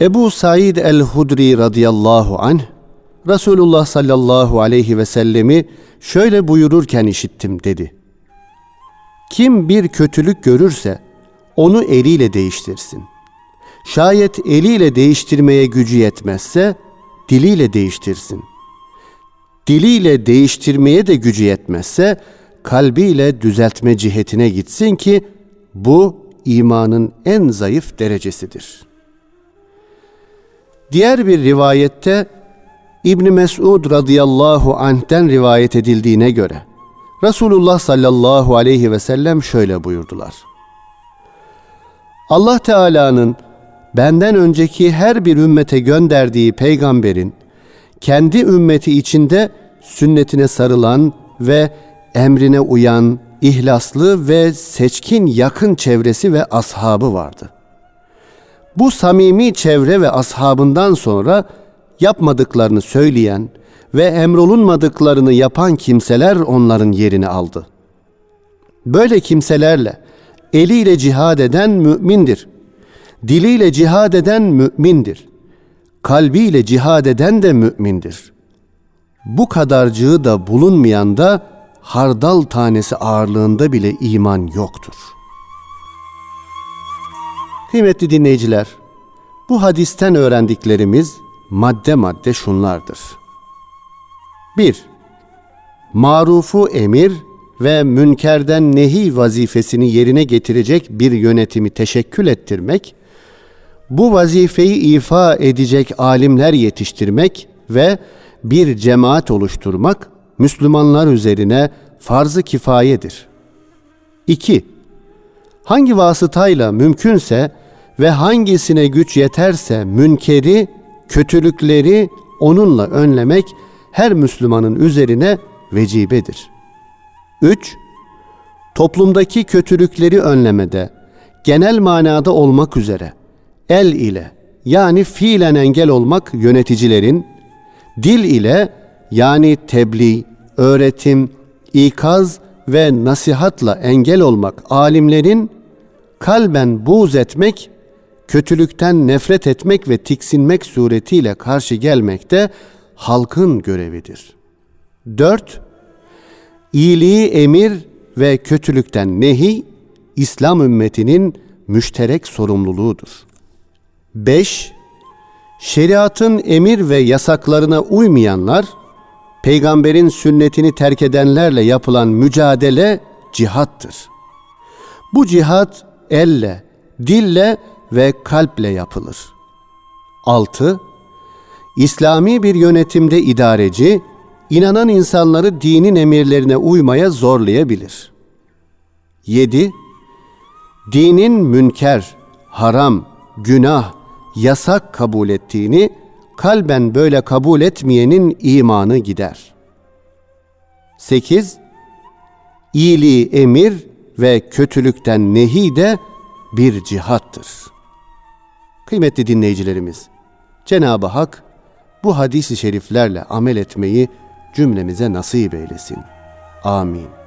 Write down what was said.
Ebu Said el-Hudri radıyallahu anh, Resulullah sallallahu aleyhi ve sellemi şöyle buyururken işittim dedi. Kim bir kötülük görürse onu eliyle değiştirsin. Şayet eliyle değiştirmeye gücü yetmezse diliyle değiştirsin. Diliyle değiştirmeye de gücü yetmezse kalbiyle düzeltme cihetine gitsin ki bu imanın en zayıf derecesidir. Diğer bir rivayette İbn Mesud radıyallahu anh'ten rivayet edildiğine göre Resulullah sallallahu aleyhi ve sellem şöyle buyurdular. Allah Teala'nın benden önceki her bir ümmete gönderdiği peygamberin kendi ümmeti içinde sünnetine sarılan ve emrine uyan, ihlaslı ve seçkin yakın çevresi ve ashabı vardı. Bu samimi çevre ve ashabından sonra yapmadıklarını söyleyen ve emrolunmadıklarını yapan kimseler onların yerini aldı. Böyle kimselerle eliyle cihad eden mümindir. Diliyle cihad eden mümindir. Kalbiyle cihad eden de mümindir. Bu kadarcığı da bulunmayan da hardal tanesi ağırlığında bile iman yoktur. Kıymetli dinleyiciler, bu hadisten öğrendiklerimiz madde madde şunlardır. 1. Marufu emir ve münkerden nehi vazifesini yerine getirecek bir yönetimi teşekkül ettirmek, bu vazifeyi ifa edecek alimler yetiştirmek ve bir cemaat oluşturmak Müslümanlar üzerine farz-ı kifayedir. 2. Hangi vasıtayla mümkünse ve hangisine güç yeterse münkeri, kötülükleri onunla önlemek her Müslümanın üzerine vecibedir. 3. Toplumdaki kötülükleri önlemede genel manada olmak üzere el ile yani fiilen engel olmak yöneticilerin, dil ile yani tebliğ, öğretim, ikaz ve nasihatla engel olmak alimlerin, kalben buğz etmek, kötülükten nefret etmek ve tiksinmek suretiyle karşı gelmek de halkın görevidir. 4. İyiliği emir ve kötülükten nehi, İslam ümmetinin müşterek sorumluluğudur. 5. Şeriatın emir ve yasaklarına uymayanlar, peygamberin sünnetini terk edenlerle yapılan mücadele cihattır. Bu cihat elle, dille ve kalple yapılır. 6. İslami bir yönetimde idareci, inanan insanları dinin emirlerine uymaya zorlayabilir. 7. Dinin münker, haram, günah, yasak kabul ettiğini, kalben böyle kabul etmeyenin imanı gider. 8. İyiliği emir ve kötülükten nehi de bir cihattır. Kıymetli dinleyicilerimiz, Cenab-ı Hak bu hadisi şeriflerle amel etmeyi cümlemize nasip eylesin. Amin.